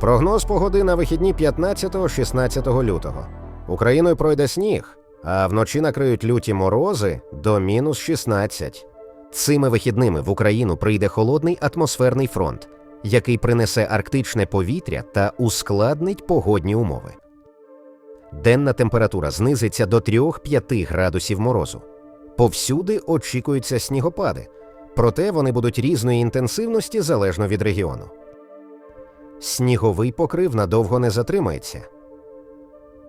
Прогноз погоди на вихідні 15-16 лютого. Україною пройде сніг, а вночі накриють люті морози до мінус 16. Цими вихідними в Україну прийде холодний атмосферний фронт, який принесе арктичне повітря та ускладнить погодні умови. Денна температура знизиться до 3-5 градусів морозу. Повсюди очікуються снігопади, проте вони будуть різної інтенсивності залежно від регіону. Сніговий покрив надовго не затримається.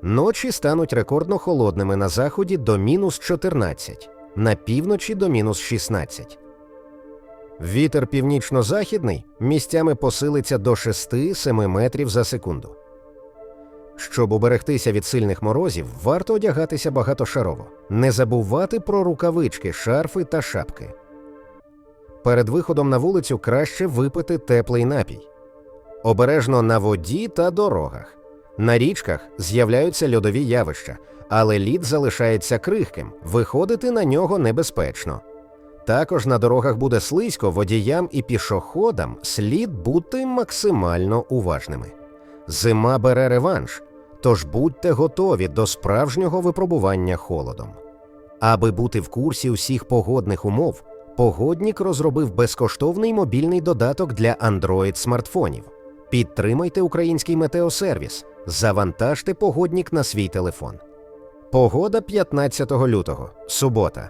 Ночі стануть рекордно холодними на заході до мінус 14, на півночі до мінус 16. Вітер північно-західний місцями посилиться до 6-7 метрів за секунду. Щоб уберегтися від сильних морозів, варто одягатися багатошарово, не забувати про рукавички, шарфи та шапки. Перед виходом на вулицю краще випити теплий напій. Обережно на воді та дорогах. На річках з'являються льодові явища, але лід залишається крихким, виходити на нього небезпечно. Також на дорогах буде слизько водіям і пішоходам слід бути максимально уважними. Зима бере реванш, тож будьте готові до справжнього випробування холодом. Аби бути в курсі усіх погодних умов, погоднік розробив безкоштовний мобільний додаток для Android смартфонів. Підтримайте український метеосервіс, завантажте погоднік на свій телефон. Погода 15 лютого, субота.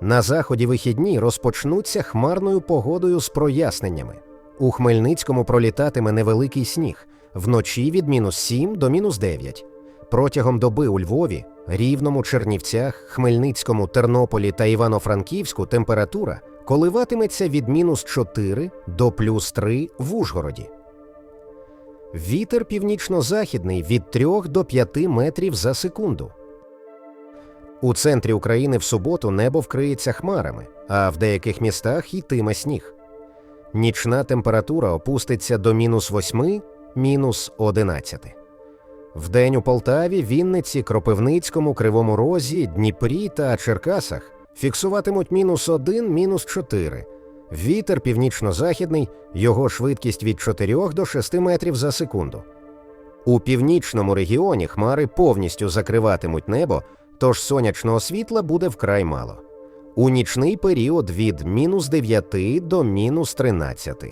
На заході вихідні розпочнуться хмарною погодою з проясненнями. У Хмельницькому пролітатиме невеликий сніг, вночі від мінус 7 до мінус 9. Протягом доби у Львові, Рівному, Чернівцях, Хмельницькому, Тернополі та Івано-Франківську температура коливатиметься від мінус 4 до плюс 3 в Ужгороді. Вітер північно-західний від 3 до 5 метрів за секунду. У центрі України в суботу небо вкриється хмарами, а в деяких містах йтиме сніг. Нічна температура опуститься до мінус 8, мінус 11. Вдень у Полтаві, Вінниці, Кропивницькому, Кривому Розі, Дніпрі та Черкасах фіксуватимуть мінус 1, мінус 4. Вітер північно-західний, його швидкість від 4 до 6 метрів за секунду. У північному регіоні хмари повністю закриватимуть небо, тож сонячного світла буде вкрай мало. У нічний період від мінус 9 до мінус 13.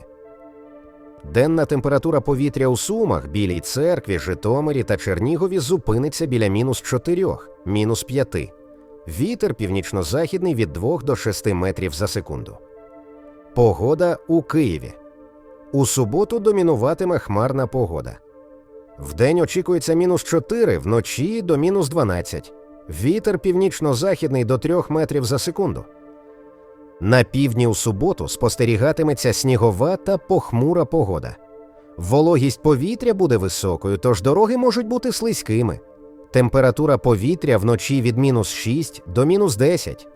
Денна температура повітря у Сумах, Білій церкві, Житомирі та Чернігові зупиниться біля мінус 4, мінус 5. Вітер північно-західний від 2 до 6 метрів за секунду. Погода у Києві. У суботу домінуватиме хмарна погода. Вдень очікується мінус 4, вночі до мінус 12. Вітер північно-західний до 3 метрів за секунду. На півдні у суботу спостерігатиметься снігова та похмура погода. Вологість повітря буде високою, тож дороги можуть бути слизькими. Температура повітря вночі від мінус 6 до мінус 10.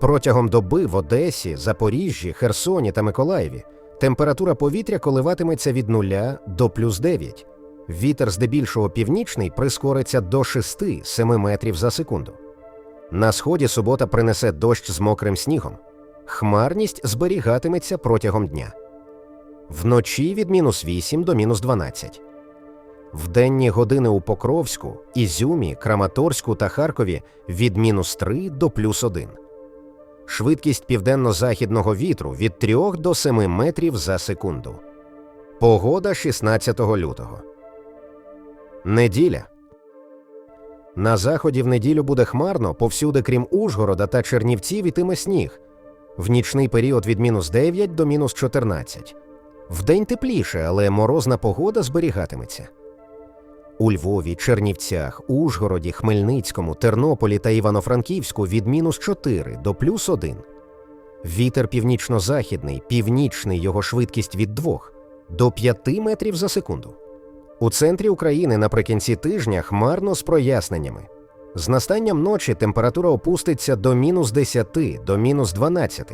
Протягом доби в Одесі, Запоріжжі, Херсоні та Миколаєві температура повітря коливатиметься від 0 до плюс 9. Вітер здебільшого північний прискориться до 6-7 метрів за секунду. На сході субота принесе дощ з мокрим снігом. Хмарність зберігатиметься протягом дня. Вночі від мінус 8 до мінус 12. В денні години у Покровську, Ізюмі, Краматорську та Харкові від мінус 3 до плюс 1. Швидкість південно-західного вітру від 3 до 7 метрів за секунду. Погода 16 лютого. Неділя. На заході в неділю буде хмарно, повсюди, крім Ужгорода та Чернівців, ітиме сніг. В нічний період від мінус 9 до мінус 14. Вдень тепліше, але морозна погода зберігатиметься. У Львові, Чернівцях, Ужгороді, Хмельницькому, Тернополі та Івано-Франківську від мінус 4 до плюс 1. Вітер північно-західний, північний його швидкість від 2 до 5 метрів за секунду. У центрі України наприкінці тижня хмарно з проясненнями. З настанням ночі температура опуститься до мінус 10 до мінус 12.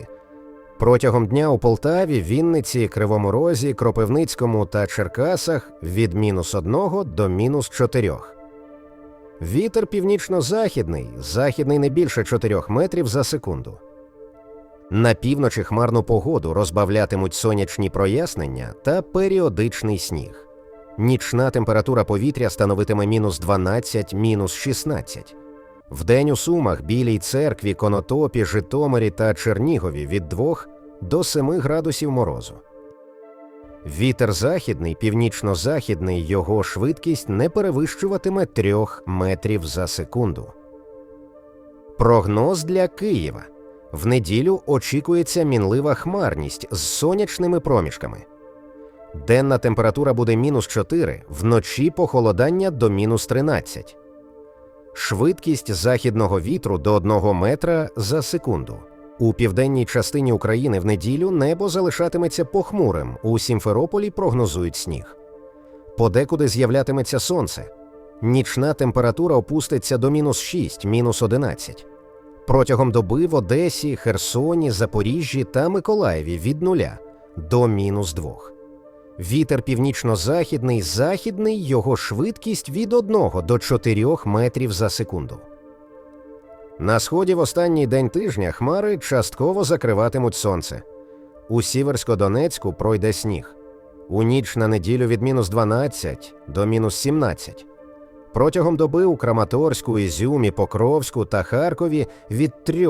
Протягом дня у Полтаві, Вінниці, Кривому Розі, Кропивницькому та Черкасах від мінус 1 до мінус 4. Вітер північно-західний, західний не більше 4 метрів за секунду. На півночі хмарну погоду розбавлятимуть сонячні прояснення та періодичний сніг. Нічна температура повітря становитиме мінус 12, мінус 16. Вдень у Сумах, Білій церкві, Конотопі, Житомирі та Чернігові від 2 до 7 градусів морозу. Вітер західний, північно-західний, його швидкість не перевищуватиме 3 метрів за секунду. Прогноз для Києва. В неділю очікується мінлива хмарність з сонячними проміжками. Денна температура буде мінус 4, вночі похолодання до мінус 13. Швидкість західного вітру до 1 метра за секунду. У південній частині України в неділю небо залишатиметься похмурим. У Сімферополі прогнозують сніг. Подекуди з'являтиметься сонце. Нічна температура опуститься до мінус 6, мінус 11. Протягом доби в Одесі, Херсоні, Запоріжжі та Миколаєві від 0 до мінус 2. Вітер північно-західний, західний, його швидкість від 1 до 4 метрів за секунду. На сході в останній день тижня хмари частково закриватимуть сонце. У Сіверсько-Донецьку пройде сніг. У ніч на неділю від мінус 12 до мінус 17. Протягом доби у Краматорську, Ізюмі, Покровську та Харкові від 3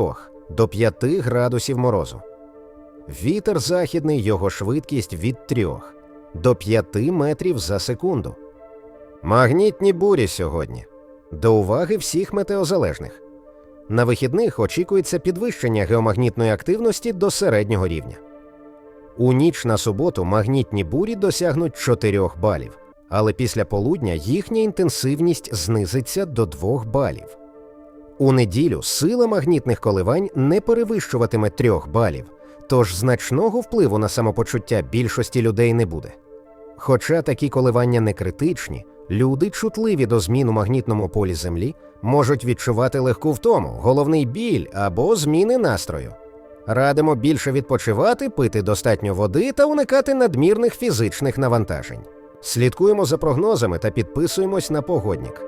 до 5 градусів морозу. Вітер західний, його швидкість від 3 до 5 метрів за секунду. Магнітні бурі сьогодні. До уваги всіх метеозалежних. На вихідних очікується підвищення геомагнітної активності до середнього рівня. У ніч на суботу магнітні бурі досягнуть 4 балів, але після полудня їхня інтенсивність знизиться до 2 балів. У неділю сила магнітних коливань не перевищуватиме 3 балів, тож значного впливу на самопочуття більшості людей не буде. Хоча такі коливання не критичні, люди, чутливі до змін у магнітному полі Землі, можуть відчувати легку втому, головний біль або зміни настрою. Радимо більше відпочивати, пити достатньо води та уникати надмірних фізичних навантажень. Слідкуємо за прогнозами та підписуємось на погоднік.